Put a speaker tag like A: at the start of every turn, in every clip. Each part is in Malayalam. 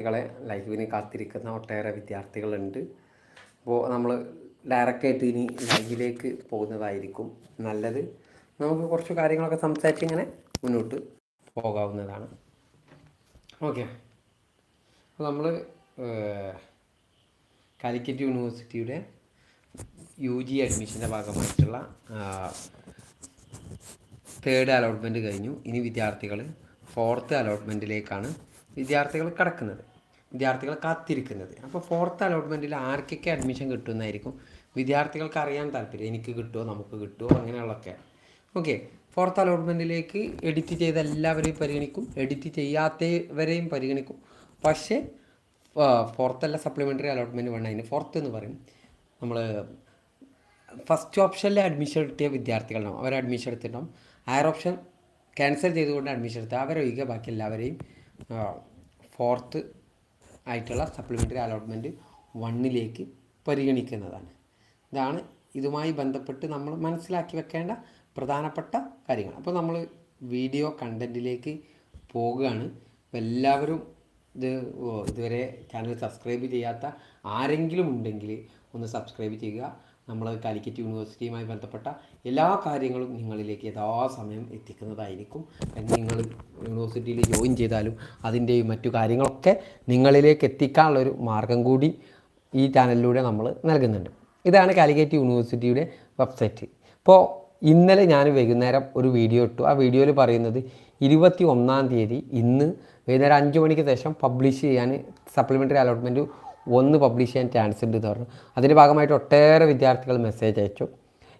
A: വിദ്യാർത്ഥികളെ ലൈവിന് കാത്തിരിക്കുന്ന ഒട്ടേറെ വിദ്യാർത്ഥികളുണ്ട്. അപ്പോൾ നമ്മൾ ഡയറക്റ്റായിട്ട് ഇനി ലൈവിലേക്ക് പോകുന്നതായിരിക്കും നല്ലത്. നമുക്ക് കുറച്ച് കാര്യങ്ങളൊക്കെ സംസാരിച്ച് ഇങ്ങനെ മുന്നോട്ട് പോകാവുന്നതാണ്. ഓക്കെ അപ്പോൾ നമ്മൾ കാലിക്കറ്റ് യൂണിവേഴ്സിറ്റിയുടെ യു ജി അഡ്മിഷന്റെ ഭാഗമായിട്ടുള്ള തേർഡ് അലോട്ട്മെന്റ് കഴിഞ്ഞു. ഇനി വിദ്യാർത്ഥികൾ ഫോർത്ത് അലോട്ട്മെന്റിലേക്കാണ് വിദ്യാർത്ഥികൾ കടക്കുന്നത്. വിദ്യാർത്ഥികൾ കാത്തിരിക്കുന്നത്. അപ്പോൾ ഫോർത്ത് അലോട്ട്മെന്റിൽ ആർക്കൊക്കെ അഡ്മിഷൻ കിട്ടുമെന്നായിരിക്കും വിദ്യാർത്ഥികൾക്ക് അറിയാൻ താല്പര്യം. എനിക്ക് കിട്ടുമോ നമുക്ക് കിട്ടുമോ അങ്ങനെയുള്ളതൊക്കെ. ഓക്കെ ഫോർത്ത് അലോട്ട്മെന്റിലേക്ക് എഡിറ്റ് ചെയ്ത എല്ലാവരെയും പരിഗണിക്കും. എഡിറ്റ് ചെയ്യാത്തവരെയും പരിഗണിക്കും. പക്ഷേ ഫോർത്തല്ല സപ്ലിമെന്ററി അലോട്ട്മെന്റ് വേണം അതിന് ഫോർത്ത് എന്ന് പറയും. നമ്മൾ ഫസ്റ്റ് ഓപ്ഷനിൽ അഡ്മിഷൻ കിട്ടിയ വിദ്യാർത്ഥികളുണ്ടാവും. അവർ അഡ്മിഷൻ എടുത്തിട്ടുണ്ടാവും. ഹയർ ഓപ്ഷൻ ക്യാൻസൽ ചെയ്തുകൊണ്ട് അഡ്മിഷൻ എടുത്താൽ അവരൊഴികെ ബാക്കി എല്ലാവരെയും ഫോർത്ത് ആയിട്ടുള്ള സപ്ലിമെന്ററി അലോട്ട്മെന്റ് വണ്ണിലേക്ക് പരിഗണിക്കുന്നതാണ്. ഇതാണ് ഇതുമായി ബന്ധപ്പെട്ട് നമ്മൾ മനസ്സിലാക്കി വെക്കേണ്ട പ്രധാനപ്പെട്ട കാര്യങ്ങൾ. അപ്പോൾ നമ്മൾ വീഡിയോ കണ്ടന്റിലേക്ക് അപ്പോൾ എല്ലാവരും ഇത് ഇതുവരെ ചാനൽ സബ്സ്ക്രൈബ് ചെയ്യാത്ത ആരെങ്കിലും ഉണ്ടെങ്കിൽ ഒന്ന് സബ്സ്ക്രൈബ് ചെയ്യുക. നമ്മൾ കാലിക്കറ്റ് യൂണിവേഴ്സിറ്റിയുമായി ബന്ധപ്പെട്ട എല്ലാ കാര്യങ്ങളും നിങ്ങളിലേക്ക് യഥാസമയം എത്തിക്കുന്നതായിരിക്കും. നിങ്ങൾ യൂണിവേഴ്സിറ്റിയിൽ ജോയിൻ ചെയ്താലും അതിന്റെയും മറ്റു കാര്യങ്ങളൊക്കെ നിങ്ങളിലേക്ക് എത്തിക്കാനുള്ളൊരു മാർഗം കൂടി ഈ ചാനലിലൂടെ നമ്മൾ നൽകുന്നുണ്ട്. ഇതാണ് കാലിക്കറ്റ് യൂണിവേഴ്സിറ്റിയുടെ വെബ്സൈറ്റ്. ഇപ്പോൾ ഇന്നലെ ഞാൻ വൈകുന്നേരം ഒരു വീഡിയോ ഇട്ടു. ആ വീഡിയോയിൽ പറയുന്നത് ഇരുപത്തി ഒന്നാം തീയതി ഇന്ന് വൈകുന്നേരം അഞ്ച് മണിക്ക് ശേഷം പബ്ലിഷ് ചെയ്യാൻ സപ്ലിമെന്ററി അലോട്ട്മെന്റ് ഒന്ന് പബ്ലിഷ് ചെയ്യാൻ ചാൻസ് ഉണ്ട് എന്ന് പറഞ്ഞു. അതിന്റെ ഭാഗമായിട്ട് ഒട്ടേറെ വിദ്യാർത്ഥികൾ മെസ്സേജ് അയച്ചു.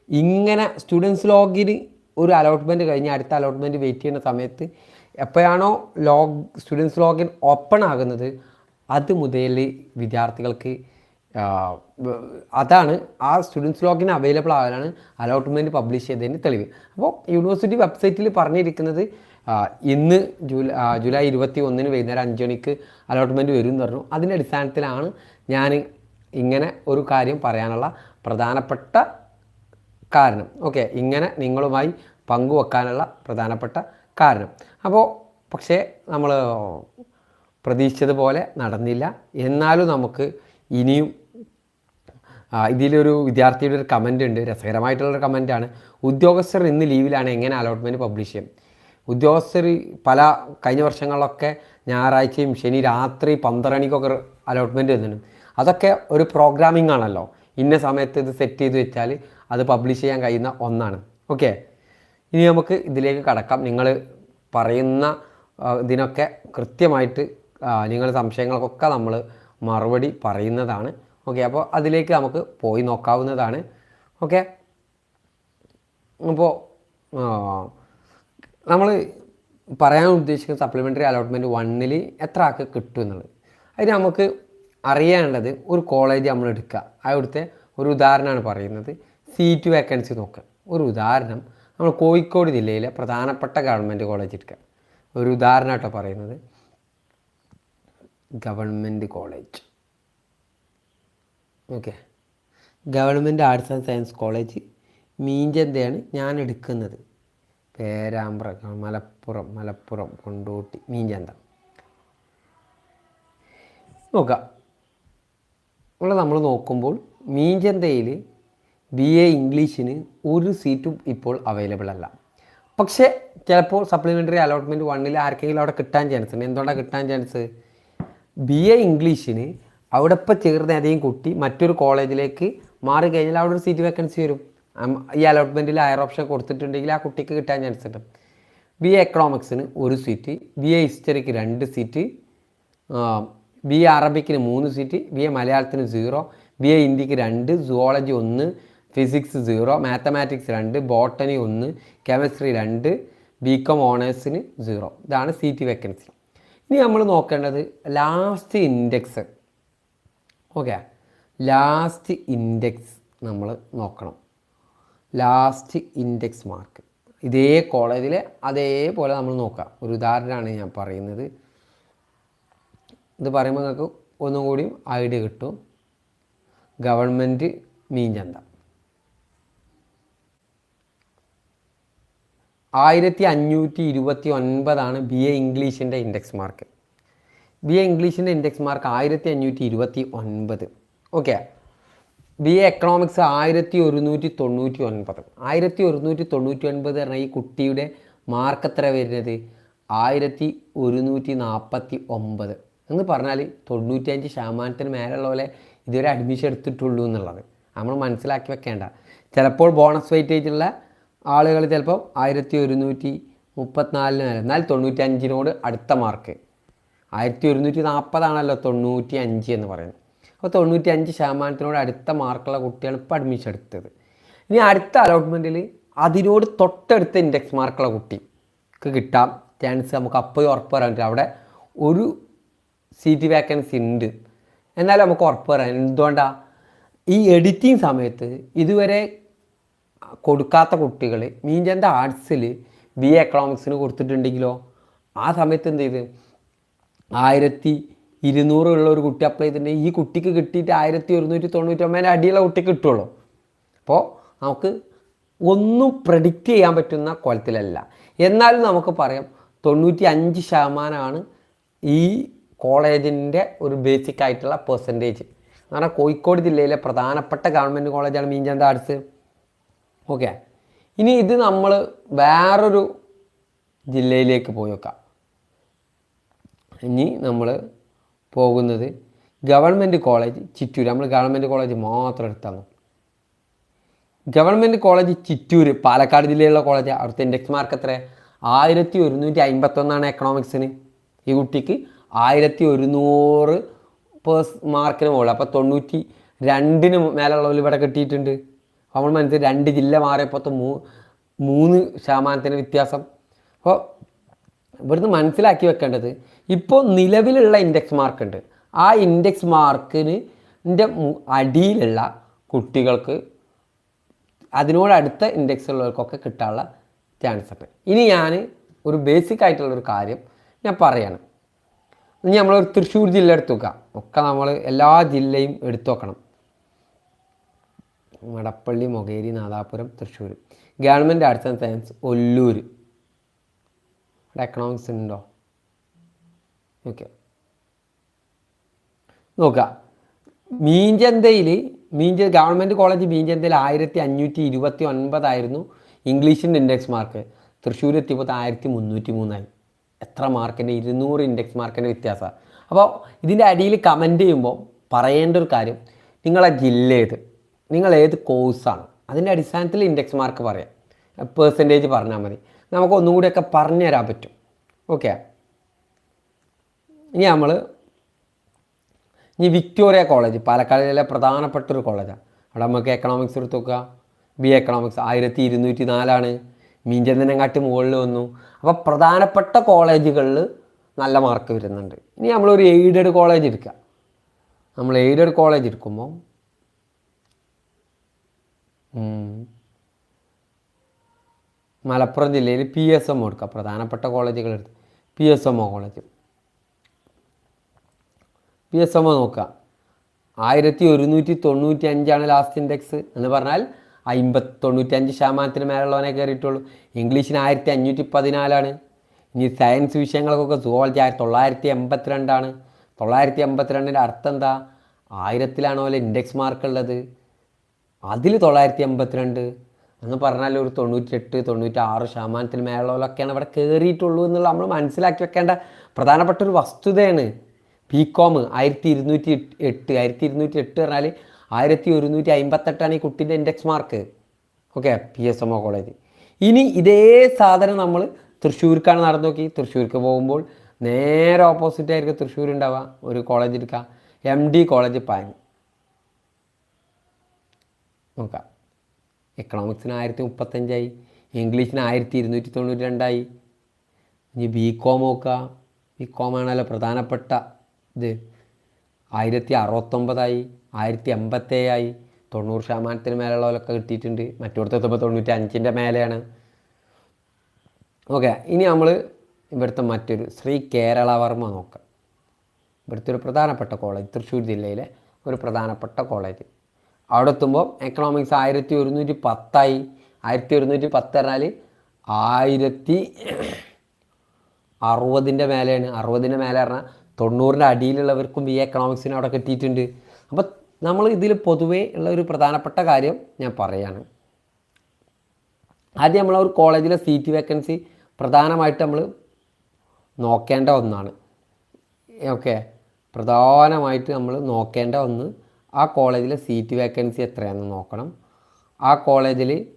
A: ഇങ്ങനെ സ്റ്റുഡൻസ് ലോഗിന് ഒരു അലോട്ട്മെന്റ് കഴിഞ്ഞ് അടുത്ത അലോട്ട്മെന്റ് വെയിറ്റ് ചെയ്യുന്ന സമയത്ത് എപ്പോഴാണോ ലോഗ് സ്റ്റുഡൻസ് ലോഗിൻ ഓപ്പൺ ആകുന്നത് അത് മുതൽ വിദ്യാർത്ഥികൾക്ക് അതാണ് ആ സ്റ്റുഡൻസ് ലോഗിൻ അവൈലബിൾ ആകാനാണ് അലോട്ട്മെന്റ് പബ്ലിഷ് ചെയ്തതിന് തെളിവ്. അപ്പോൾ യൂണിവേഴ്സിറ്റി വെബ്സൈറ്റിൽ പറഞ്ഞിരിക്കുന്നത് ഇന്ന് ജൂലൈ ജൂലൈ ഇരുപത്തി ഒന്നിന് വൈകുന്നേരം അഞ്ച് മണിക്ക് അലോട്ട്മെന്റ് വരും എന്ന് പറഞ്ഞു. അതിന്റെ അടിസ്ഥാനത്തിലാണ് ഞാൻ ഇങ്ങനെ ഒരു കാര്യം പറയാനുള്ള പ്രധാനപ്പെട്ട കാരണം. ഓക്കെ ഇങ്ങനെ നിങ്ങളുമായി പങ്കുവെക്കാനുള്ള പ്രധാനപ്പെട്ട കാരണം. അപ്പോൾ പക്ഷേ നമ്മൾ പ്രതീക്ഷിച്ചതുപോലെ നടന്നില്ല. എന്നാലും നമുക്ക് ഇനിയും ഇതിലൊരു വിദ്യാർത്ഥിയുടെ ഒരു കമന്റ് ഉണ്ട്. രസകരമായിട്ടുള്ളൊരു കമന്റാണ് ഉദ്യോഗസ്ഥർ ഇന്ന് ലീവിലാണ് എങ്ങനെ അലോട്ട്മെന്റ് പബ്ലിഷ് ചെയ്യും? ഉദ്യോഗസ്ഥർ പല കഴിഞ്ഞ വർഷങ്ങളിലൊക്കെ ഞായറാഴ്ചയും ശനി രാത്രി പന്ത്രണിക്കൊക്കെ അലോട്ട്മെന്റ് തന്നിട്ടുണ്ട് അതൊക്കെ ഒരു പ്രോഗ്രാമിംഗ് ആണല്ലോ. ഇന്ന സമയത്ത് ഇത് സെറ്റ് ചെയ്ത് വെച്ചാൽ അത് പബ്ലിഷ് ചെയ്യാൻ കഴിയുന്ന ഒന്നാണ്. ഓക്കെ ഇനി നമുക്ക് ഇതിലേക്ക് കടക്കാം. നിങ്ങൾ പറയുന്ന ഇതിനൊക്കെ കൃത്യമായിട്ട് നിങ്ങൾ സംശയങ്ങൾക്കൊക്കെ നമ്മൾ മറുപടി പറയുന്നതാണ്. ഓക്കെ അപ്പോൾ അതിലേക്ക് നമുക്ക് പോയി നോക്കാവുന്നതാണ്. ഓക്കെ അപ്പോൾ നമ്മൾ പറയാൻ ഉദ്ദേശിക്കുന്ന സപ്ലിമെന്ററി അലോട്ട്മെന്റ് വണ്ണിൽ എത്ര ആൾക്ക് കിട്ടും എന്നുള്ളത്. അതിന് നമുക്ക് അറിയേണ്ടത് ഒരു കോളേജ് നമ്മൾ എടുക്കുക. അവിടുത്തെ ഒരു ഉദാഹരണമാണ് പറയുന്നത്. സീറ്റ് വേക്കൻസി നോക്കുക. ഒരു ഉദാഹരണം നമ്മൾ കോഴിക്കോട് ജില്ലയിലെ പ്രധാനപ്പെട്ട ഗവൺമെന്റ് കോളേജ് എടുക്കുക. ഒരു ഉദാഹരണമായിട്ടോ പറയുന്നത്. Government college okay. Government arts and science college മീഞ്ചന്തയാണ് ഞാൻ എടുക്കുന്നത്. പേരാമ്പ്ര മലപ്പുറം മലപ്പുറം കൊണ്ടോട്ടി മീഞ്ചാന്തം. നോക്കാം. ഇവിടെ നമ്മൾ നോക്കുമ്പോൾ മീഞ്ചന്തയിൽ ബി എ ഇംഗ്ലീഷിന് ഒരു സീറ്റും ഇപ്പോൾ അവൈലബിൾ അല്ല. പക്ഷേ ചിലപ്പോൾ സപ്ലിമെന്ററി അലോട്ട്മെന്റ് വണ്ണിൽ ആർക്കെങ്കിലും അവിടെ കിട്ടാൻ ചാൻസ് ഉണ്ട്. എന്തുകൊണ്ടാണ് കിട്ടാൻ ചാൻസ് ബി എ ഇംഗ്ലീഷിന് അവിടെ ഇപ്പോൾ ചേർന്ന ഏതെങ്കിലും കുട്ടി മറ്റൊരു കോളേജിലേക്ക് മാറി കഴിഞ്ഞാൽ അവിടെ ഒരു സീറ്റ് വേക്കൻസി വരും. ഈ അലോട്ട്മെന്റിൽ ഹയർ ഓപ്ഷൻ കൊടുത്തിട്ടുണ്ടെങ്കിൽ ആ കുട്ടിക്ക് കിട്ടാൻ ചാൻസ് ഉണ്ട്. ബി എ എക്കണോമിക്സിന് ഒരു സീറ്റ് ബി എ ഹിസ്റ്ററിക്ക് രണ്ട് സീറ്റ് ബി എ അറബിക്കിന് മൂന്ന് സീറ്റ് ബി എ മലയാളത്തിന് സീറോ ബി എ ഹിന്ദിക്ക് രണ്ട് സുവോളജി ഒന്ന് ഫിസിക്സ് സീറോ മാത്തമാറ്റിക്സ് രണ്ട് ബോട്ടണി ഒന്ന് കെമിസ്ട്രി രണ്ട് ബി കോം ഓണേഴ്സിന് സീറോ ഇതാണ് സീറ്റ് വേക്കൻസി ഇനി നമ്മൾ നോക്കേണ്ടത് last index okay last index നമ്മൾ നോക്കണം. Last index mark. ഇതേ കോളേജിലെ അതേപോലെ നമ്മൾ നോക്കാം. ഒരു ഉദാഹരണമാണ് ഞാൻ പറയുന്നത്. ഇത് പറയുമ്പോൾ നിങ്ങൾക്ക് ഒന്നും കൂടി ഐഡിയ കിട്ടും. ഗവൺമെന്റ് മീൻ ചന്ത ആയിരത്തി അഞ്ഞൂറ്റി ഇരുപത്തി ഒൻപതാണ് ബി എ ഇംഗ്ലീഷിന്റെ ഇൻഡെക്സ് മാർക്ക്. ബി എ ഇംഗ്ലീഷിന്റെ ഇൻഡെക്സ് മാർക്ക് ആയിരത്തി അഞ്ഞൂറ്റി ഇരുപത്തി ഒൻപത് ഓക്കെ ബി എ എക്കണോമിക്സ് ആയിരത്തി ഒരുന്നൂറ്റി തൊണ്ണൂറ്റി ഒൻപത് ആയിരത്തി ഒരുന്നൂറ്റി തൊണ്ണൂറ്റി ഒൻപത് പറഞ്ഞാൽ ഈ കുട്ടിയുടെ മാർക്ക് എത്ര വരുന്നത്? ആയിരത്തി ഒരുന്നൂറ്റി നാൽപ്പത്തി ഒമ്പത് എന്ന് പറഞ്ഞാൽ തൊണ്ണൂറ്റഞ്ച് ശതമാനത്തിന് മേലുള്ള പോലെ ഇതുവരെ അഡ്മിഷൻ എടുത്തിട്ടുള്ളൂ എന്നുള്ളത്. നമ്മൾ മനസ്സിലാക്കി വെക്കേണ്ട. ചിലപ്പോൾ ബോണസ് വെയിറ്റേജുള്ള ആളുകൾ ചിലപ്പോൾ ആയിരത്തി ഒരുന്നൂറ്റി മുപ്പത്തിനാലിന് മേലെ. എന്നാൽ തൊണ്ണൂറ്റഞ്ചിനോട് അടുത്ത മാർക്ക് ആയിരത്തി ഒരുന്നൂറ്റി നാൽപ്പതാണല്ലോ തൊണ്ണൂറ്റി അഞ്ച് എന്ന് പറയുന്നത്. അപ്പോൾ തൊണ്ണൂറ്റി അഞ്ച് ശതമാനത്തിനോട് അടുത്ത മാർക്കുള്ള കുട്ടിയാണ് ഇപ്പോൾ അഡ്മിഷൻ എടുത്തത്. ഇനി അടുത്ത അലോട്ട്മെന്റിൽ അതിനോട് തൊട്ടടുത്ത ഇൻഡെക്സ് മാർക്കുള്ള കുട്ടിക്ക് കിട്ടാം. ചാൻസ് നമുക്ക് അപ്പോൾ ഉറപ്പ് പറയാൻ പറ്റില്ല അവിടെ ഒരു സീറ്റ് വേക്കൻസി ഉണ്ട്. എന്നാലും നമുക്ക് ഉറപ്പ് പറയാൻ എന്തുകൊണ്ടാണ് ഈ എഡിറ്റിംഗ് സമയത്ത് ഇതുവരെ കൊടുക്കാത്ത കുട്ടികൾ മീൻചന്ത ആർട്സിൽ ബി എ എക്കണോമിക്സിന് കൊടുത്തിട്ടുണ്ടെങ്കിലോ ആ സമയത്ത് എന്ത് ചെയ്ത്? ആയിരത്തി ഇരുന്നൂറുള്ള ഒരു കുട്ടി അപ്ലൈ ചെയ്തിട്ടുണ്ടെങ്കിൽ ഈ കുട്ടിക്ക് കിട്ടിയിട്ട് ആയിരത്തി ഒരുന്നൂറ്റി തൊണ്ണൂറ്റൊമ്പതിന്റെ അടിയുള്ള കുട്ടിക്ക് കിട്ടുള്ളൂ. അപ്പോൾ നമുക്ക് ഒന്നും പ്രഡിക്റ്റ് ചെയ്യാൻ പറ്റുന്ന കോലത്തിലല്ല. എന്നാലും നമുക്ക് പറയാം തൊണ്ണൂറ്റി അഞ്ച് ശതമാനമാണ് ഈ കോളേജിന്റെ ഒരു ബേസിക് ആയിട്ടുള്ള പെർസെന്റേജ് എന്ന് പറഞ്ഞാൽ കോഴിക്കോട് ജില്ലയിലെ പ്രധാനപ്പെട്ട ഗവൺമെന്റ് കോളേജാണ് മീൻചന്ത ആർട്സ് ഓക്കെ ഇനി ഇത് നമ്മൾ വേറൊരു ജില്ലയിലേക്ക് പോയി നോക്കാം. ഇനി നമ്മൾ പോകുന്നത് ഗവൺമെന്റ് കോളേജ് ചിറ്റൂർ നമ്മൾ ഗവൺമെന്റ് കോളേജ് മാത്രം എടുത്താണ് ഗവൺമെന്റ് കോളേജ് ചിറ്റൂർ പാലക്കാട് ജില്ലയിലുള്ള കോളേജ്. അവിടുത്തെ ഇൻഡെക്സ് മാർക്ക് എത്ര ആയിരത്തി ഒരുന്നൂറ്റി അമ്പത്തൊന്നാണ് എക്കണോമിക്സിന് ഈ കുട്ടിക്ക് ആയിരത്തി ഒരുന്നൂറ് പേഴ്സ് മാർക്കിന് മുകളിൽ. അപ്പോൾ തൊണ്ണൂറ്റി രണ്ടിന് മേലുള്ളവർ ഇവിടെ കിട്ടിയിട്ടുണ്ട്. നമ്മൾ മനസ്സിൽ രണ്ട് ജില്ല മാറിയപ്പോൾ മൂ മൂന്ന് ശതമാനത്തിന് വ്യത്യാസം. അപ്പോൾ ഇവിടുന്ന് മനസ്സിലാക്കി വെക്കേണ്ടത് ഇപ്പോൾ നിലവിലുള്ള ഇൻഡെക്സ് മാർക്ക് ഉണ്ട്. ആ ഇൻഡെക്സ് മാർക്കിന് അടിയിലുള്ള കുട്ടികൾക്ക് അതിനോട് അടുത്ത ഇൻഡെക്സ് ഉള്ളവർക്കൊക്കെ കിട്ടാനുള്ള ചാൻസ് ഉണ്ട്. ഇനി ഞാൻ ഒരു ബേസിക് ആയിട്ടുള്ളൊരു കാര്യം ഞാൻ പറയാണ്. ഇനി നമ്മളൊരു തൃശ്ശൂർ ജില്ല എടുത്തു ഒക്കെ നമ്മൾ എല്ലാ ജില്ലയും എടുത്തു Madappally Mokeri Nadapuram Thrissur. Government arts and science Ollur. ഇവിടെ എക്കണോമിക്സ് ഉണ്ടോ? ഓക്കെ നോക്കുക. മീഞ്ചന്തയിൽ മീഞ്ച ഗവൺമെന്റ് കോളേജ് മീഞ്ചന്തയിൽ ആയിരത്തി അഞ്ഞൂറ്റി ഇരുപത്തി ഒൻപതായിരുന്നു ഇംഗ്ലീഷിന്റെ ഇൻഡെക്സ് മാർക്ക് തൃശ്ശൂർ എത്തിയപ്പോൾ ആയിരത്തി മുന്നൂറ്റി മൂന്നായി എത്ര മാർക്കിന്റെ? ഇരുന്നൂറ് ഇൻഡെക്സ് മാർക്കിന്റെ വ്യത്യാസമാണ് അപ്പോൾ ഇതിന്റെ അടിയിൽ കമന്റ് ചെയ്യുമ്പോൾ പറയേണ്ട ഒരു കാര്യം നിങ്ങളെ ജില്ല ഏത്? നിങ്ങൾ ഏത് കോഴ്സാണ് അതിന്റെ അടിസ്ഥാനത്തിൽ ഇൻഡെക്സ് മാർക്ക് പറയാം. പേഴ്സന്റേജ് പറഞ്ഞാൽ മതി. നമുക്ക് ഒന്നും കൂടിയൊക്കെ പറഞ്ഞു തരാൻ പറ്റും. ഓക്കെ ഇനി നമ്മൾ ഇനി വിക്ടോറിയ കോളേജ് പാലക്കാട് ജില്ലയിലെ പ്രധാനപ്പെട്ട ഒരു കോളേജാണ് അവിടെ നമുക്ക് എക്കണോമിക്സ് എടുത്ത് നോക്കുക ബി എക്കണോമിക്സ് ആയിരത്തി ഇരുന്നൂറ്റി നാലാണ് മീൻചന്ദനങ്ങാട്ടി മുകളിൽ വന്നു. അപ്പോൾ പ്രധാനപ്പെട്ട കോളേജുകളിൽ നല്ല മാർക്ക് വരുന്നുണ്ട്. ഇനി നമ്മളൊരു എയ്ഡഡ് കോളേജ് എടുക്കുക നമ്മൾ എയ്ഡഡ് കോളേജ് എടുക്കുമ്പോൾ മലപ്പുറം ജില്ലയിൽ പി എസ് എം എടുക്കുക പ്രധാനപ്പെട്ട കോളേജുകൾ എടുത്ത് P S M O college. P S M O നോക്കുക. ആയിരത്തി ഒരുന്നൂറ്റി തൊണ്ണൂറ്റി അഞ്ചാണ് ലാസ്റ്റ് ഇൻഡെക്സ് എന്ന് പറഞ്ഞാൽ അമ്പത്തി തൊണ്ണൂറ്റഞ്ച് ശതമാനത്തിന് മേലുള്ളവനെ കയറിയിട്ടുള്ളൂ. ഇംഗ്ലീഷിന് ആയിരത്തി അഞ്ഞൂറ്റി പതിനാലാണ് ഇനി സയൻസ് വിഷയങ്ങൾക്കൊക്കെ സുവോളജി ആയിരത്തി തൊള്ളായിരത്തി എൺപത്തിരണ്ടാണ് തൊള്ളായിരത്തി എൺപത്തിരണ്ടിന്റെ അർത്ഥം എന്താ? ആയിരത്തിലാണോ അല്ലെ ഇൻഡെക്സ് മാർക്ക് ഉള്ളത്. അതിൽ തൊള്ളായിരത്തി എൺപത്തിരണ്ട് എന്ന് പറഞ്ഞാൽ ഒരു തൊണ്ണൂറ്റെട്ട് തൊണ്ണൂറ്റി ആറ് മേളയിലൊക്കെയാണ് അവിടെ കയറിയിട്ടുള്ളൂ എന്നുള്ള നമ്മൾ മനസ്സിലാക്കി വെക്കേണ്ട പ്രധാനപ്പെട്ട ഒരു വസ്തുതയാണ് ബി കോം ആയിരത്തി ഇരുന്നൂറ്റി എട്ട് ആയിരത്തി ഇരുന്നൂറ്റി എട്ട് പറഞ്ഞാൽ ആയിരത്തി ഒരുന്നൂറ്റി അമ്പത്തെട്ടാണ് ഈ കുട്ടീന്റെ index mark okay P S M O college ഇനി ഇതേ സാധനം നമ്മൾ തൃശ്ശൂർക്കാണ് നടന്നു നോക്കി. തൃശ്ശൂർക്ക് പോകുമ്പോൾ നേരെ ഓപ്പോസിറ്റ് ആയിരിക്കും തൃശ്ശൂർ ഉണ്ടാവുക. ഒരു കോളേജ് എടുക്കുക എം ഡി കോളേജ് പാൻ നോക്കാം. എക്കണോമിക്സിന് ആയിരത്തി മുപ്പത്തഞ്ചായി ഇംഗ്ലീഷിന് ആയിരത്തി ഇരുന്നൂറ്റി തൊണ്ണൂറ്റി രണ്ടായി ഇനി ബി കോം നോക്കുക ബി കോം ആണല്ലോ പ്രധാനപ്പെട്ട ഇത്. ആയിരത്തി അറുപത്തൊമ്പതായി ആയിരത്തി എൺപത്തേഴായി തൊണ്ണൂറ് ശതമാനത്തിന് മേലുള്ളവരൊക്കെ കിട്ടിയിട്ടുണ്ട്. മറ്റോടത്ത് എത്തുമ്പോൾ തൊണ്ണൂറ്റി അഞ്ചിന്റെ മേലെയാണ്. ഓക്കെ ഇനി നമ്മൾ ഇവിടുത്തെ മറ്റൊരു ശ്രീ കേരളവർമ്മ നോക്കാം. ഇവിടുത്തെ ഒരു പ്രധാനപ്പെട്ട കോളേജ് തൃശ്ശൂർ ജില്ലയിലെ ഒരു പ്രധാനപ്പെട്ട കോളേജ്. അവിടെ എത്തുമ്പോൾ എക്കണോമിക്സ് ആയിരത്തി ഒരുന്നൂറ്റി പത്തായി ആയിരത്തി ഒരുന്നൂറ്റി പത്ത് പറഞ്ഞാൽ ആയിരത്തി അറുപതിന്റെ മേലെയാണ്. അറുപതിന്റെ മേലെ പറഞ്ഞാൽ തൊണ്ണൂറിന്റെ അടിയിലുള്ളവർക്കും ഈ എക്കണോമിക്സിന് അവിടെ കിട്ടിയിട്ടുണ്ട്. അപ്പോൾ നമ്മൾ ഇതിൽ പൊതുവേ ഉള്ള ഒരു പ്രധാനപ്പെട്ട കാര്യം ഞാൻ പറയാണ്. ആദ്യം നമ്മൾ ഒരു കോളേജിലെ സീറ്റ് വേക്കൻസി പ്രധാനമായിട്ട് നമ്മൾ നോക്കേണ്ട ഒന്നാണ്. ഓക്കെ പ്രധാനമായിട്ട് നമ്മൾ നോക്കേണ്ട ഒന്ന് ആ കോളേജിലെ സീറ്റ് വേക്കൻസി എത്രയാണെന്ന് നോക്കണം. ആ കോളേജിൽ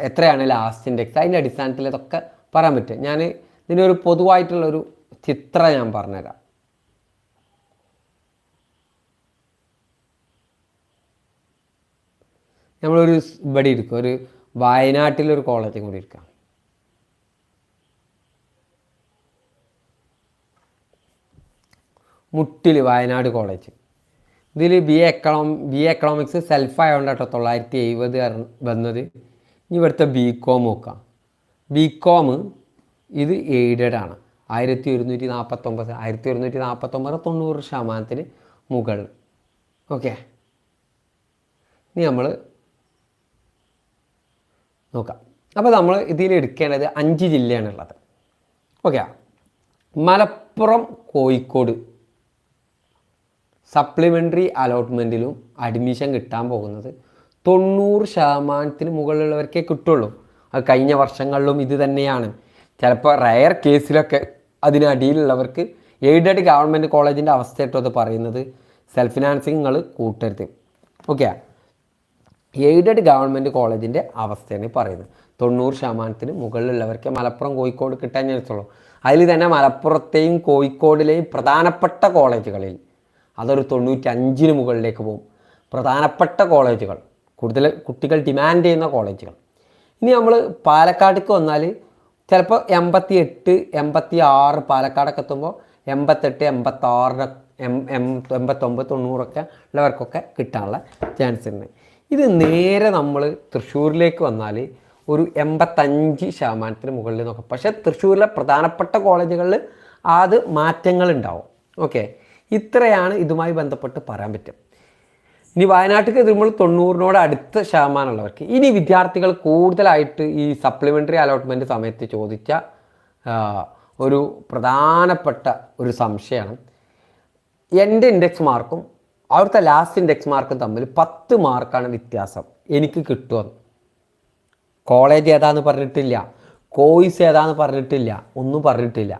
A: എത്രയാണ് ലാസ്റ്റ് ഇൻഡെക്സ് അതിന്റെ അടിസ്ഥാനത്തിൽ ഇതൊക്കെ പറയാൻ പറ്റും. ഞാൻ ഇതിനൊരു പൊതുവായിട്ടുള്ളൊരു ചിത്രം ഞാൻ പറഞ്ഞുതരാം. നമ്മളൊരു ഇവിടെ ഇരിക്കും. ഒരു വയനാട്ടിലൊരു കോളേജും കൂടി ഇരിക്കാം. മുട്ടിൽ വയനാട് കോളേജ്. ഇതിൽ B A econom B A economics self ആയതുകൊണ്ട് കേട്ടോ തൊള്ളായിരത്തി എഴുപത് വന്നത്. ഇനി ഇവിടുത്തെ ബി കോം നോക്കാം. ബി കോം ഇത് എയ്ഡഡ് ആണ്. ആയിരത്തി ഒരുന്നൂറ്റി നാൽപ്പത്തൊമ്പത് ആയിരത്തി ഒരുന്നൂറ്റി നാൽപ്പത്തൊമ്പത് തൊണ്ണൂറ് ശതമാനത്തിന് മുകളിൽ ഓക്കെ ഇനി നമ്മൾ നോക്കാം. അപ്പോൾ നമ്മൾ ഇതിൽ എടുക്കേണ്ടത് അഞ്ച് ജില്ലയാണുള്ളത്. ഓക്കെ മലപ്പുറം കോഴിക്കോട്. സപ്ലിമെന്ററി അലോട്ട്മെന്റിലും അഡ്മിഷൻ കിട്ടാൻ പോകുന്നത് തൊണ്ണൂറ് ശതമാനത്തിന് മുകളിലുള്ളവർക്കേ കിട്ടുള്ളൂ. അത് കഴിഞ്ഞ വർഷങ്ങളിലും ഇത് തന്നെയാണ്. ചിലപ്പോൾ റയർ കേസിലൊക്കെ അതിനടിയിലുള്ളവർക്ക് എയ്ഡഡ് ഗവൺമെന്റ് കോളേജിന്റെ അവസ്ഥയായിട്ടോ അത് പറയുന്നത്. സെൽഫ് ഫിനാൻസിങ് നിങ്ങൾ കൂട്ടരുത് ഓക്കെ എയ്ഡഡ് ഗവൺമെന്റ് കോളേജിന്റെ അവസ്ഥയാണ് പറയുന്നത്. തൊണ്ണൂറ് ശതമാനത്തിന് മുകളിലുള്ളവർക്ക് മലപ്പുറം കോഴിക്കോട് കിട്ടാൻ ചാൻസുള്ളൂ അതിൽ തന്നെ മലപ്പുറത്തെയും കോഴിക്കോടിലെയും പ്രധാനപ്പെട്ട കോളേജുകളിൽ അതൊരു തൊണ്ണൂറ്റി അഞ്ചിന് മുകളിലേക്ക് പോകും. പ്രധാനപ്പെട്ട കോളേജുകൾ കൂടുതൽ കുട്ടികൾ ഡിമാൻഡ് ചെയ്യുന്ന കോളേജുകൾ. ഇനി നമ്മൾ പാലക്കാടേക്ക് വന്നാൽ ചിലപ്പോൾ എൺപത്തി എട്ട് എൺപത്തി ആറ് പാലക്കാടൊക്കെ എത്തുമ്പോൾ എൺപത്തെട്ട് എൺപത്താറിന് എം എം എൺപത്തൊമ്പത് തൊണ്ണൂറൊക്കെ ഉള്ളവർക്കൊക്കെ കിട്ടാനുള്ള ചാൻസ് ഉണ്ട് ഇത് നേരെ നമ്മൾ തൃശ്ശൂരിലേക്ക് വന്നാൽ ഒരു എൺപത്തഞ്ച് ശതമാനത്തിന് മുകളിൽ നോക്കാം. പക്ഷേ തൃശ്ശൂരിലെ പ്രധാനപ്പെട്ട കോളേജുകളിൽ അത് മാറ്റങ്ങളുണ്ടാവും ഓക്കെ? ഇത്രയാണ് ഇതുമായി ബന്ധപ്പെട്ട് പറയാൻ പറ്റും. ഇനി വയനാട്ടിലേക്ക് എത്തുമ്പോൾ തൊണ്ണൂറിനോട് അടുത്ത ശതമാനമുള്ളവർക്ക് ഇനി വിദ്യാർത്ഥികൾ കൂടുതലായിട്ട് ഈ സപ്ലിമെന്ററി അലോട്ട്മെന്റ് സമയത്ത് ചോദിച്ച ഒരു പ്രധാനപ്പെട്ട ഒരു സംശയമാണ്. എന്റെ ഇൻഡെക്സ് മാർക്കും അവിടുത്തെ ലാസ്റ്റ് ഇൻഡെക്സ് മാർക്കും തമ്മിൽ പത്ത് മാർക്കാണ് വ്യത്യാസം എനിക്ക് കിട്ടുമെന്ന് കോളേജ് ഏതാന്ന് പറഞ്ഞിട്ടില്ല കോഴ്സ് ഏതാന്ന് പറഞ്ഞിട്ടില്ല ഒന്നും പറഞ്ഞിട്ടില്ല.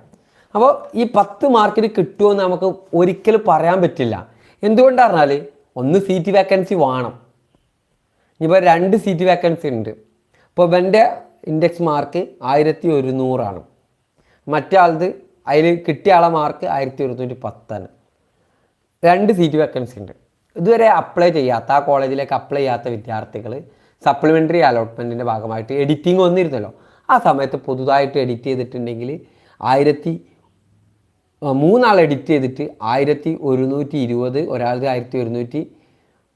A: അപ്പോൾ ഈ പത്ത് മാർക്കിന് കിട്ടുമെന്ന് നമുക്ക് ഒരിക്കലും പറയാൻ പറ്റില്ല. എന്തുകൊണ്ടാണ് ഒന്ന് സീറ്റ് വേക്കൻസി വേണം. ഇനിയിപ്പോൾ രണ്ട് സീറ്റ് വേക്കൻസി ഉണ്ട്. ഇപ്പോൾ എന്റെ ഇൻഡെക്സ് മാർക്ക് ആയിരത്തി ഒരുന്നൂറാണ് മറ്റേ ആളത് അതിൽ കിട്ടിയ ആളെ മാർക്ക് ആയിരത്തി ഒരുന്നൂറ്റി പത്താണ് രണ്ട് സീറ്റ് വേക്കൻസി ഉണ്ട്. ഇതുവരെ അപ്ലൈ ചെയ്യാത്ത ആ കോളേജിലേക്ക് അപ്ലൈ ചെയ്യാത്ത വിദ്യാർത്ഥികൾ സപ്ലിമെന്ററി അലോട്ട്മെന്റിന്റെ ഭാഗമായിട്ട് എഡിറ്റിംഗ് വന്നിരുന്നല്ലോ. ആ സമയത്ത് പുതുതായിട്ട് എഡിറ്റ് ചെയ്തിട്ടുണ്ടെങ്കിൽ ആയിരത്തി മൂന്നാൾ എഡിറ്റ് ചെയ്തിട്ട് ആയിരത്തി ഒരുന്നൂറ്റി ഇരുപത് ഒരാളുടെ ആയിരത്തി ഒരുന്നൂറ്റി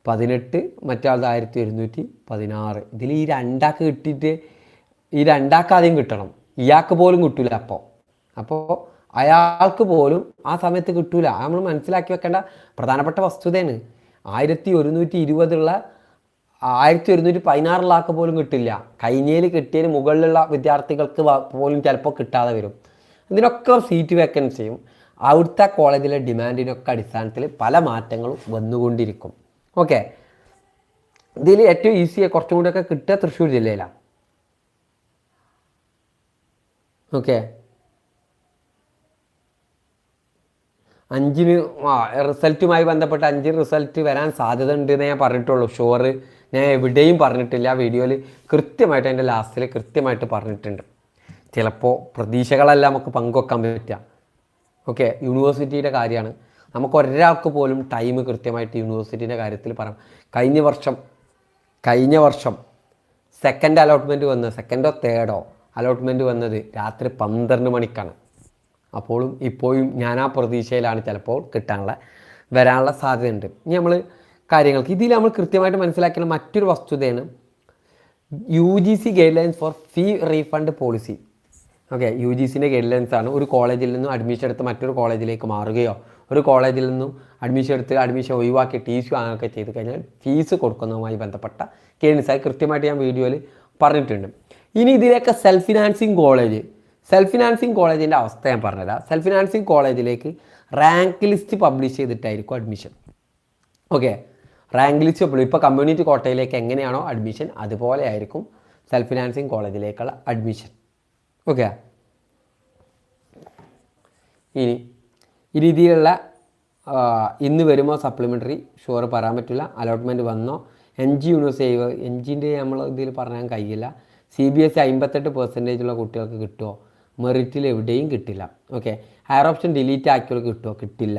A: പതിനെട്ട് മറ്റാളുടെ ആയിരത്തി ഒരുന്നൂറ്റി പതിനാറ്. ഇതിൽ ഈ രണ്ടാൾക്ക് കിട്ടിയിട്ട് ഈ രണ്ടാക്ക് ആദ്യം കിട്ടണം. ഇയാൾക്ക് പോലും കിട്ടൂല അപ്പോൾ അപ്പോൾ അയാൾക്ക് പോലും ആ സമയത്ത് കിട്ടൂല. ആ നമ്മൾ മനസ്സിലാക്കി വെക്കേണ്ട പ്രധാനപ്പെട്ട വസ്തുതയാണ്. ആയിരത്തി ഒരുന്നൂറ്റി ഇരുപതുള്ള ആയിരത്തി ഒരുന്നൂറ്റി പതിനാറുള്ള ആൾക്ക് പോലും കിട്ടില്ല. കഴിഞ്ഞേൽ കിട്ടിയതിന് മുകളിലുള്ള വിദ്യാർത്ഥികൾക്ക് പോലും ചിലപ്പോൾ കിട്ടാതെ വരും. ഇതിനൊക്കെ സീറ്റ് വേക്കൻസിയും അവിടുത്തെ കോളേജിലെ ഡിമാൻഡിനൊക്കെ അടിസ്ഥാനത്തിൽ പല മാറ്റങ്ങളും വന്നുകൊണ്ടിരിക്കും. ഓക്കെ ഇതിൽ ഏറ്റവും ഈസി കുറച്ചും കൂടിയൊക്കെ കിട്ടുക തൃശ്ശൂർ ജില്ലയിലാണ്. ഓക്കെ അഞ്ചിന് ആ റിസൾട്ടുമായി ബന്ധപ്പെട്ട് അഞ്ചിന് റിസൾട്ട് വരാൻ സാധ്യത ഉണ്ട് ഞാൻ പറഞ്ഞിട്ടുള്ളൂ. ഷുവർ ഞാൻ എവിടെയും പറഞ്ഞിട്ടില്ല. വീഡിയോയിൽ കൃത്യമായിട്ട് അതിന്റെ ലാസ്റ്റിൽ കൃത്യമായിട്ട് പറഞ്ഞിട്ടുണ്ട്. ചിലപ്പോൾ പ്രതീക്ഷകളല്ല നമുക്ക് പങ്കുവെക്കാൻ പറ്റുക. ഓക്കെ യൂണിവേഴ്സിറ്റിയുടെ കാര്യമാണ്. നമുക്ക് ഒരാൾക്ക് പോലും ടൈം കൃത്യമായിട്ട് യൂണിവേഴ്സിറ്റീന്റെ കാര്യത്തിൽ പറയാം. കഴിഞ്ഞ വർഷം കഴിഞ്ഞ വർഷം സെക്കൻഡ് അലോട്ട്മെന്റ് വന്നത് സെക്കൻഡോ തേർഡോ അലോട്ട്മെന്റ് വന്നത് രാത്രി പന്ത്രണ്ട് മണിക്കാണ്. അപ്പോഴും ഇപ്പോഴും ഞാൻ ആ പ്രതീക്ഷയിലാണ് ചിലപ്പോൾ കിട്ടാനുള്ള വരാനുള്ള സാധ്യതയുണ്ട്. ഇനി നമ്മൾ കാര്യങ്ങൾക്ക് ഇതിൽ നമ്മൾ കൃത്യമായിട്ട് മനസ്സിലാക്കേണ്ട മറ്റൊരു വസ്തുതയാണ് U G C guidelines for fee refund policy okay U G സിന്റെ ഗൈഡ് ലൈൻസ് ആണ്. ഒരു കോളേജിൽ നിന്നും അഡ്മിഷൻ എടുത്ത് മറ്റൊരു കോളേജിലേക്ക് മാറുകയോ ഒരു കോളേജിൽ നിന്നും അഡ്മിഷൻ എടുത്ത് അഡ്മിഷൻ ഒഴിവാക്കി ടി സി വാങ്ങുകയൊക്കെ ചെയ്ത് കഴിഞ്ഞാൽ ഫീസ് കൊടുക്കുന്നതുമായി ബന്ധപ്പെട്ട അത് കൃത്യമായിട്ട് ഞാൻ വീഡിയോയിൽ പറഞ്ഞിട്ടുണ്ട്. ഇനി ഇതിലേക്ക് self financing college self financing കോളേജിന്റെ അവസ്ഥ ഞാൻ പറഞ്ഞുതരാം. സെൽഫ് ഫിനാൻസിങ് കോളേജിലേക്ക് rank list publish ചെയ്തിട്ടായിരിക്കും admission okay rank list publish ഇപ്പോൾ കമ്മ്യൂണിറ്റി കോട്ടയിലേക്ക് എങ്ങനെയാണോ അഡ്മിഷൻ അതുപോലെ ആയിരിക്കും സെൽഫ് ഫിനാൻസിങ് കോളേജിലേക്കുള്ള അഡ്മിഷൻ ഓക്കെ. ഇനി ഈ രീതിയിലുള്ള ഇന്ന് വരുമോ സപ്ലിമെന്ററി ഷുവർ പറയാൻ പറ്റില്ല അലോട്ട്മെന്റ് വന്നോ? എൻ ജി യൂണിവേഴ്സിറ്റി എൻ ജിന്റെ നമ്മൾ ഇതിൽ പറയാൻ കഴിയില്ല. സി ബി എസ് സി അമ്പത്തെട്ട് പെർസെന്റേജുള്ള കുട്ടികൾക്ക് കിട്ടുമോ മെറിറ്റിൽ എവിടെയും കിട്ടില്ല. ഓക്കെ. ഹയർ ഓപ്ഷൻ ഡിലീറ്റ് ആക്കിയവർക്ക് കിട്ടുമോ കിട്ടില്ല.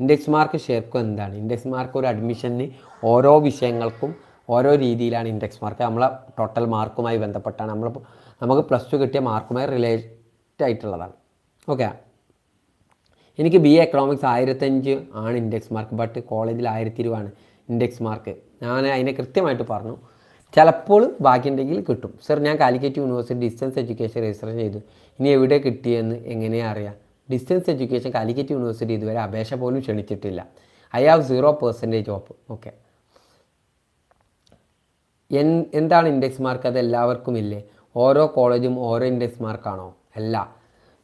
A: ഇൻഡെക്സ് മാർക്ക് ശരിക്കും എന്താണ്? ഇൻഡെക്സ് മാർക്ക് ഒരു അഡ്മിഷന് ഓരോ വിഷയങ്ങൾക്കും ഓരോ രീതിയിലാണ് ഇൻഡെക്സ് മാർക്ക് നമ്മളെ ടോട്ടൽ മാർക്കുമായി ബന്ധപ്പെട്ടാണ്. നമ്മൾ നമുക്ക് പ്ലസ് ടു കിട്ടിയ മാർക്കുമായി റിലേറ്റ് ആയിട്ടുള്ളതാണ്. ഓക്കെ എനിക്ക് ബി എ എക്കണോമിക്സ് ആയിരത്തഞ്ച് ആണ് ഇൻഡെക്സ് മാർക്ക് ബട്ട് കോളേജിൽ ആയിരത്തി ഇരുപതാണ് ഇൻഡെക്സ് മാർക്ക് ഞാൻ അതിനെ കൃത്യമായിട്ട് പറഞ്ഞു. ചിലപ്പോൾ ബാക്കിയുണ്ടെങ്കിൽ കിട്ടും. സർ ഞാൻ Calicut university distance education register ചെയ്തു. ഇനി എവിടെ കിട്ടിയെന്ന് എങ്ങനെയാ അറിയാം? ഡിസ്റ്റൻസ് എഡ്യൂക്കേഷൻ കാലിക്കറ്റ് യൂണിവേഴ്സിറ്റി ഇതുവരെ അപേക്ഷ പോലും ക്ഷണിച്ചിട്ടില്ല. ഐ ഹാവ് സീറോ പെർസെന്റേജ് ഓപ്പ് ഓക്കെ എന്താണ് ഇൻഡെക്സ് മാർക്ക് അത് എല്ലാവർക്കും ഇല്ലേ? ഓരോ കോളേജും ഓരോ ഇൻഡെക്സ് മാർക്കാണോ? അല്ല.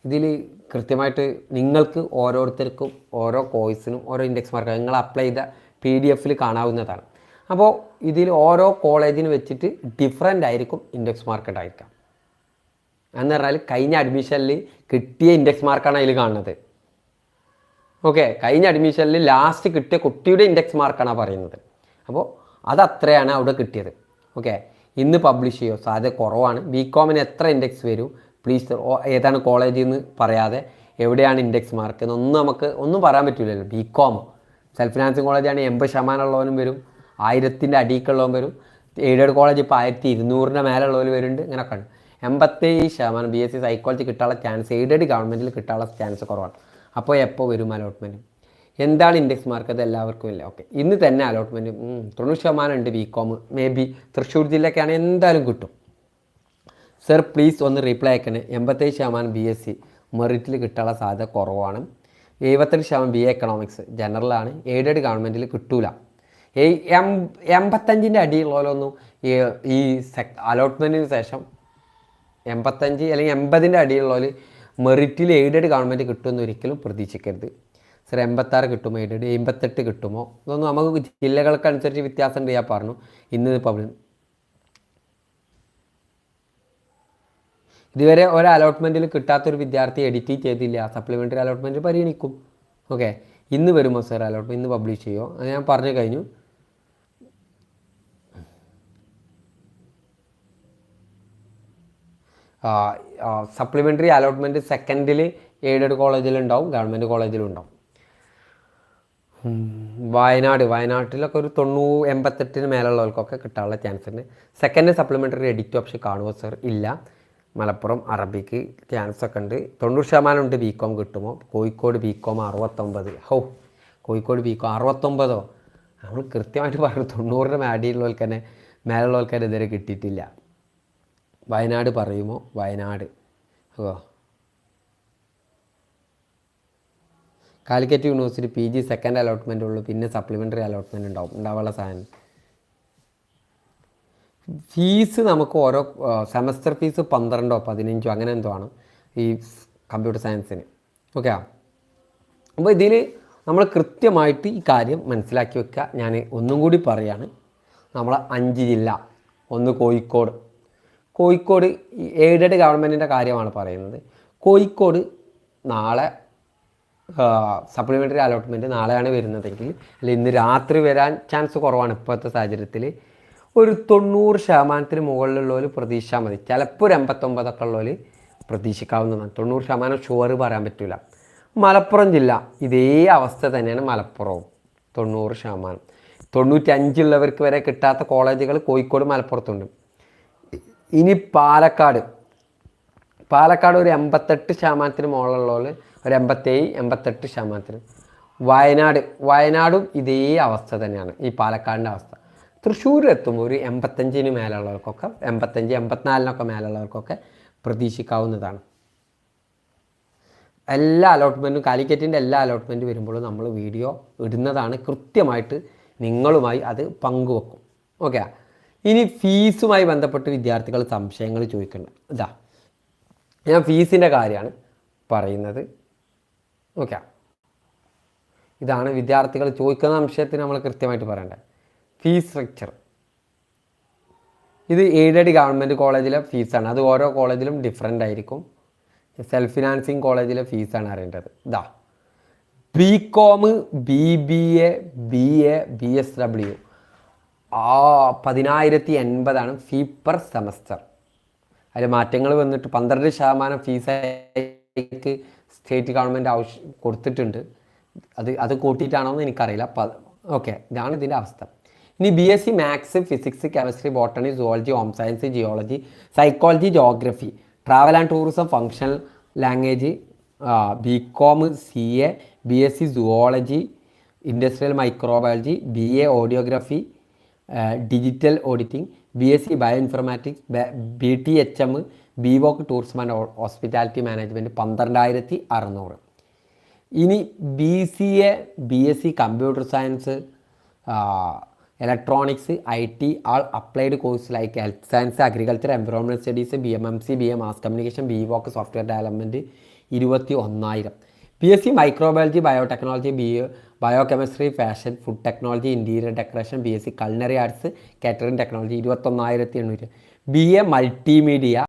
A: ഇതിൽ കൃത്യമായിട്ട് നിങ്ങൾക്ക് ഓരോരുത്തർക്കും ഓരോ കോഴ്സിനും ഓരോ ഇൻഡെക്സ് മാർക്ക് നിങ്ങൾ അപ്ലൈ ചെയ്ത പി ഡി എഫിൽ കാണാവുന്നതാണ്. അപ്പോൾ ഇതിൽ ഓരോ കോളേജിന് വെച്ചിട്ട് ഡിഫറെന്റ് ആയിരിക്കും ഇൻഡെക്സ് മാർക്ക് ഉണ്ടായിരിക്കാം. എന്ന് പറഞ്ഞാൽ കഴിഞ്ഞ അഡ്മിഷനിൽ കിട്ടിയ ഇൻഡെക്സ് മാർക്കാണ് അതിൽ കാണുന്നത്. ഓക്കെ കഴിഞ്ഞ അഡ്മിഷനിൽ ലാസ്റ്റ് കിട്ടിയ കുട്ടിയുടെ ഇൻഡെക്സ് മാർക്കാണ് പറയുന്നത്. അപ്പോൾ അത് അത്രയാണ് അവിടെ കിട്ടിയത്. ഓക്കെ ഇന്ന് പബ്ലിഷ് ചെയ്യുമോ സാധ്യത കുറവാണ്. ബി കോമിന് എത്ര ഇൻഡെക്സ് വരും? പ്ലീസ് ഏതാണ് കോളേജിൽ നിന്ന് പറയാതെ എവിടെയാണ് ഇൻഡെക്സ് മാർക്ക് എന്നൊന്നും നമുക്ക് ഒന്നും പറയാൻ പറ്റില്ലല്ലോ ബി കോം സെൽഫ് ഫിനാൻസിങ് കോളേജാണ് എൺപത് ശതമാനമുള്ളവനും വരും. ആയിരത്തിന്റെ അടിക്കുള്ളവൻ വരും. എയ്ഡഡ് കോളേജ് ഇപ്പോൾ ആയിരത്തി ഇരുന്നൂറിന്റെ മേലുള്ളവർ വരുന്നുണ്ട്. ഇങ്ങനെയൊക്കെ ഉണ്ട് എൺപത്തേഴ് ശതമാനം ബി എസ് സി സൈക്കോളജി കിട്ടാനുള്ള ചാൻസ് എയ്ഡഡ് ഗവൺമെന്റിൽ കിട്ടാനുള്ള ചാൻസ് കുറവാണ്. അപ്പോൾ എപ്പോൾ വരും അലോട്ട്മെന്റ് എന്താണ് ഇൻഡെക്സ് മാർക്ക് അത് എല്ലാവർക്കും ഇല്ല. ഓക്കെ ഇന്ന് തന്നെ അലോട്ട്മെന്റ് തൊണ്ണൂറ് ശതമാനം ഉണ്ട് B com may be Thrissur ജില്ലയ്ക്കാണ് എന്തായാലും കിട്ടും. സർ പ്ലീസ് ഒന്ന് റീപ്ലൈ അയക്കണേ. എൺപത്തേഴ് ശതമാനം ബി എസ് സി മെറിറ്റിൽ കിട്ടാനുള്ള സാധ്യത കുറവാണ്. എഴുപത്തെട്ട് ശതമാനം ബി എ എക്കണോമിക്സ് ജനറലാണ് എയ്ഡഡ് ഗവൺമെന്റിൽ കിട്ടൂല. ഈ എം എൺപത്തഞ്ചിന്റെ അടിയുള്ളവരൊന്നും ഈ ഈ സെക് അലോട്ട്മെന്റിന് ശേഷം എൺപത്തഞ്ച് അല്ലെങ്കിൽ എൺപതിന്റെ അടിയുള്ളവർ മെറിറ്റിൽ എയ്ഡഡ് ഗവൺമെന്റ് കിട്ടുമെന്ന് ഒരിക്കലും പ്രതീക്ഷിക്കരുത്. സർ എൺപത്താറ് കിട്ടുമോ? എയ്ഡഡ് എൺപത്തെട്ട് കിട്ടുമോ? ഇതൊന്നും നമുക്ക് ജില്ലകൾക്കനുസരിച്ച് വ്യത്യാസം ഉണ്ട് ഞാൻ പറഞ്ഞു. ഇന്ന് പബ്ലിക് ഇതുവരെ ഒരു അലോട്ട്മെന്റിൽ കിട്ടാത്തൊരു വിദ്യാർത്ഥി എഡിറ്റ് ചെയ്തില്ല. സപ്ലിമെന്ററി അലോട്ട്മെന്റ് പരിഗണിക്കും. ഓക്കെ ഇന്ന് വരുമോ സാർ അലോട്ട്മെന്റ് ഇന്ന് പബ്ലിഷ് ചെയ്യുമോ അത് ഞാൻ പറഞ്ഞു കഴിഞ്ഞു. സപ്ലിമെന്ററി അലോട്ട്മെന്റ് സെക്കൻഡിൽ എയ്ഡഡ് കോളേജിലുണ്ടാവും ഗവൺമെന്റ് കോളേജിലും ഉണ്ടാവും ഉം, വയനാട്. വയനാട്ടിലൊക്കെ ഒരു തൊണ്ണൂ എൺപത്തെട്ടിന് മേലുള്ളവർക്കൊക്കെ കിട്ടാനുള്ള ചാൻസ് ഉണ്ട് സെക്കൻഡ് സപ്ലിമെന്ററി എഡിറ്റ് ഓപ്ഷൻ കാണുമോ സർ ഇല്ല. മലപ്പുറം അറബിക്ക് ചാൻസ് ഒക്കെ ഉണ്ട്. തൊണ്ണൂറ് ശതമാനം ഉണ്ട് ബി കോം കിട്ടുമോ? കോഴിക്കോട് ബി കോം അറുപത്തൊമ്പത്. ഹോ കോഴിക്കോട് ബി കോം അറുപത്തൊമ്പതോ? നമ്മൾ കൃത്യമായിട്ട് പറഞ്ഞു തൊണ്ണൂറിന് മേടിയുള്ളവർക്ക് തന്നെ മേലുള്ളവർക്ക് കിട്ടിയിട്ടില്ല. വയനാട് പറയുമോ? വയനാട്. ഓ Calicut university P G second allotment ഉള്ളൂ. പിന്നെ സപ്ലിമെന്ററി അലോട്ട്മെന്റ് ഉണ്ടാവും. ഉണ്ടാവാനുള്ള സാധനം. ഫീസ് നമുക്ക് ഓരോ സെമസ്റ്റർ ഫീസ് പന്ത്രണ്ടോ പതിനഞ്ചോ അങ്ങനെ എന്തോ ആണ് ഈ കമ്പ്യൂട്ടർ സയൻസിന് ഓക്കെ അപ്പോൾ ഇതിൽ നമ്മൾ കൃത്യമായിട്ട് ഈ കാര്യം മനസ്സിലാക്കി വെക്കുക ഞാൻ ഒന്നും കൂടി പറയാണ്. നമ്മൾ അഞ്ച് ജില്ല. ഒന്ന് കോഴിക്കോട്. കോഴിക്കോട് എയ്ഡഡ് ഗവൺമെന്റിന്റെ കാര്യമാണ് പറയുന്നത്. കോഴിക്കോട് നാളെ സപ്ലിമെന്ററി അലോട്ട്മെന്റ് നാളെയാണ് വരുന്നതെങ്കിൽ അല്ലെ ഇന്ന് രാത്രി വരാൻ ചാൻസ് കുറവാണ് ഇപ്പോഴത്തെ സാഹചര്യത്തിൽ. ഒരു തൊണ്ണൂറ് ശതമാനത്തിന് മുകളിലുള്ളവർ പ്രതീക്ഷിച്ചാൽ മതി. ചിലപ്പോൾ ഒരു എൺപത്തൊമ്പതൊക്കെ ഉള്ളവർ പ്രതീക്ഷിക്കാവുന്നതാണ്. തൊണ്ണൂറ് ശതമാനം ഷുവർ പറയാൻ പറ്റില്ല മലപ്പുറം ജില്ല ഇതേ അവസ്ഥ തന്നെയാണ് മലപ്പുറവും. തൊണ്ണൂറ് ശതമാനം. തൊണ്ണൂറ്റഞ്ചുള്ളവർക്ക് വരെ കിട്ടാത്ത കോളേജുകൾ കോഴിക്കോട് മലപ്പുറത്തുണ്ട്. ഇനി പാലക്കാട്. പാലക്കാട് ഒരു എൺപത്തെട്ട് ശതമാനത്തിന് മുകളിലുള്ളവർ ഒരു എൺപത്തേഴ് എൺപത്തെട്ട് ശതമാനത്തിന്. വയനാട് വയനാടും ഇതേ അവസ്ഥ തന്നെയാണ്. ഈ പാലക്കാടിന്റെ അവസ്ഥ. തൃശ്ശൂർ എത്തുമ്പോൾ ഒരു എൺപത്തഞ്ചിന് മേലുള്ളവർക്കൊക്കെ എൺപത്തഞ്ച് എൺപത്തിനാലിനൊക്കെ മേലുള്ളവർക്കൊക്കെ പ്രതീക്ഷിക്കാവുന്നതാണ്. എല്ലാ അലോട്ട്മെന്റും കാലിക്കറ്റിന്റെ എല്ലാ അലോട്ട്മെന്റ് വരുമ്പോഴും നമ്മൾ വീഡിയോ ഇടുന്നതാണ്. കൃത്യമായിട്ട് നിങ്ങളുമായി അത് പങ്കുവെക്കും. ഓക്കെ? ഇനി ഫീസുമായി ബന്ധപ്പെട്ട് വിദ്യാർത്ഥികൾ സംശയങ്ങൾ ചോദിക്കുന്നുണ്ട് ഇതാ ഞാൻ ഫീസിന്റെ കാര്യമാണ് പറയുന്നത്. ഓക്കെ ഇതാണ് വിദ്യാർത്ഥികൾ ചോദിക്കുന്ന അംശത്തിന് നമ്മൾ കൃത്യമായിട്ട് പറയേണ്ടത്. ഫീസ് സ്ട്രക്ചർ ഇത് എയ്ഡഡ് ഗവൺമെന്റ് കോളേജിലെ ഫീസാണ് അത് ഓരോ കോളേജിലും ഡിഫറെന്റ് ആയിരിക്കും. സെൽഫ് ഫിനാൻസിങ് കോളേജിലെ ഫീസാണ് അറിയേണ്ടത്. ഇതാ B com B B A B A B S W ആ പതിനായിരത്തി എൺപതാണ് ഫീ പെർ സെമസ്റ്റർ അതിൽ മാറ്റങ്ങൾ വന്നിട്ട് പന്ത്രണ്ട് ശതമാനം ഫീസേക്ക് സ്റ്റേറ്റ് ഗവൺമെന്റ് ആവശ്യം കൊടുത്തിട്ടുണ്ട്. അത് അത് കൂട്ടിയിട്ടാണോ എന്ന് എനിക്കറിയില്ല ഓക്കെ ഇതാണ് ഇതിന്റെ അവസ്ഥ. ഇനി B S C maths physics chemistry botany zoology home science geology psychology geography travel and tourism functional language B com C A B S C zoology industrial microbiology B A audiography digital auditing B S C bio informatics B T H M B voc tourism and hospitality management പന്ത്രണ്ടായിരത്തി അറുന്നൂറ്. ഇനി B C A B S C computer science electronics I T all applied course like health science agriculture environment studies B M M C B A mass communication B voc software development ഇരുപത്തി ഒന്നായിരം B S C microbiology biotechnology B bio chemistry fashion food technology interior decoration B S C culinary arts catering technology ഇരുപത്തൊന്നായിരത്തി എണ്ണൂറ്. B A multimedia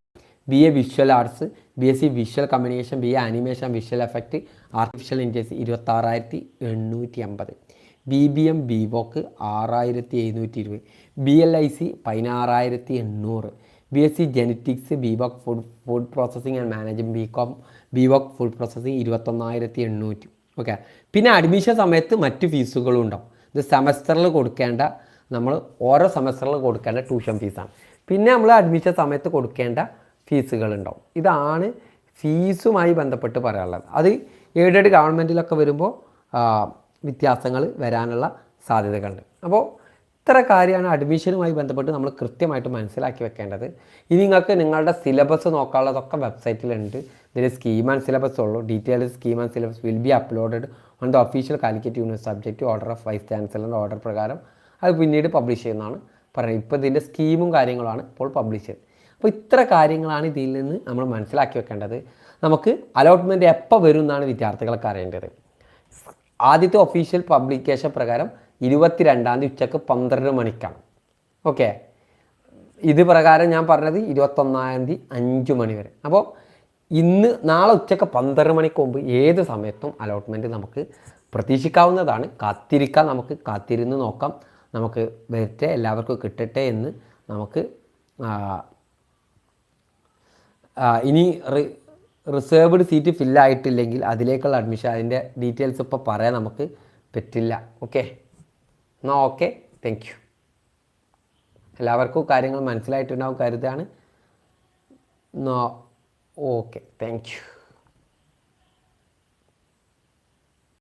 A: B A visual arts B S C visual communication B A animation visual effect artificial intelligence ഇരുപത്താറായിരത്തി എണ്ണൂറ്റി അമ്പത്. B B M B voc ആറായിരത്തി എഴുന്നൂറ്റി ഇരുപത്. ബി എൽ ഐ സി പതിനാറായിരത്തി എണ്ണൂറ്. B S C genetics B voc food food processing and management B com B voc food processing ഇരുപത്തൊന്നായിരത്തി എണ്ണൂറ്റി. ഓക്കെ പിന്നെ അഡ്മിഷൻ സമയത്ത് മറ്റ് ഫീസുകളും ഉണ്ടാവും. ഇത് സെമസ്റ്ററിൽ കൊടുക്കേണ്ട നമ്മൾ ഓരോ സെമസ്റ്ററിൽ കൊടുക്കേണ്ട ട്യൂഷൻ ഫീസാണ് പിന്നെ നമ്മൾ അഡ്മിഷൻ സമയത്ത് കൊടുക്കേണ്ട ഫീസുകളുണ്ടാവും. ഇതാണ് ഫീസുമായി ബന്ധപ്പെട്ട് പറയാനുള്ളത്. അത് എയ്ഡഡ് ഗവൺമെന്റിലൊക്കെ വരുമ്പോൾ വ്യത്യാസങ്ങൾ വരാനുള്ള സാധ്യതകളുണ്ട്. അപ്പോൾ ഇത്ര കാര്യമാണ് അഡ്മിഷനുമായി ബന്ധപ്പെട്ട് നമ്മൾ കൃത്യമായിട്ട് മനസ്സിലാക്കി വെക്കേണ്ടത്. ഇനി നിങ്ങൾക്ക് നിങ്ങളുടെ സിലബസ് നോക്കാനുള്ളതൊക്കെ വെബ്സൈറ്റിലുണ്ട്. ഇതിൽ സ്കീം ആൻഡ് സിലബസ് ഉള്ളൂ. Detailed scheme and syllabus will be uploaded on the official Calicut universe subject order of vice ചാൻസലറിന്റെ order പ്രകാരം. അത് പിന്നീട് പബ്ലിഷ് ചെയ്യുന്നതാണ്. പറയുന്നത്. ഇപ്പോൾ ഇതിന്റെ സ്കീമും കാര്യങ്ങളാണ് ഇപ്പോൾ പബ്ലിഷ് ചെയ്തത് അപ്പോൾ ഇത്ര കാര്യങ്ങളാണ് ഇതിൽ നിന്ന് നമ്മൾ മനസ്സിലാക്കി വെക്കേണ്ടത്. നമുക്ക് അലോട്ട്മെന്റ് എപ്പോൾ വരും എന്നാണ് വിദ്യാർത്ഥികൾക്ക് അറിയേണ്ടത്. ആദ്യത്തെ ഒഫീഷ്യൽ പബ്ലിക്കേഷൻ പ്രകാരം ഇരുപത്തിരണ്ടാം തീയതി ഉച്ചയ്ക്ക് പന്ത്രണ്ട് മണിക്കാണ്. ഓക്കെ ഇത് പ്രകാരം ഞാൻ പറഞ്ഞത് ഇരുപത്തൊന്നാം തീയതി അഞ്ച് മണി വരെ. അപ്പോൾ ഇന്ന് നാളെ ഉച്ചയ്ക്ക് പന്ത്രണ്ട് മണിക്ക് മുമ്പ് ഏത് സമയത്തും അലോട്ട്മെന്റ് നമുക്ക് പ്രതീക്ഷിക്കാവുന്നതാണ്. കാത്തിരിക്കാൻ നമുക്ക് കാത്തിരുന്ന് നോക്കാം. നമുക്ക് വരട്ടെ എല്ലാവർക്കും കിട്ടട്ടെ എന്ന് നമുക്ക് ഇനി റിസർവ്ഡ് സീറ്റ് ഫില്ലായിട്ടില്ലെങ്കിൽ അതിലേക്കുള്ള അഡ്മിഷൻ അതിന്റെ ഡീറ്റെയിൽസ് ഇപ്പോൾ പറയാൻ നമുക്ക് പറ്റില്ല. ഓക്കെ എന്നാൽ ഓക്കെ താങ്ക് യു എല്ലാവർക്കും കാര്യങ്ങൾ മനസ്സിലായിട്ടുണ്ടാവും കരുതാണ്. Okay thank you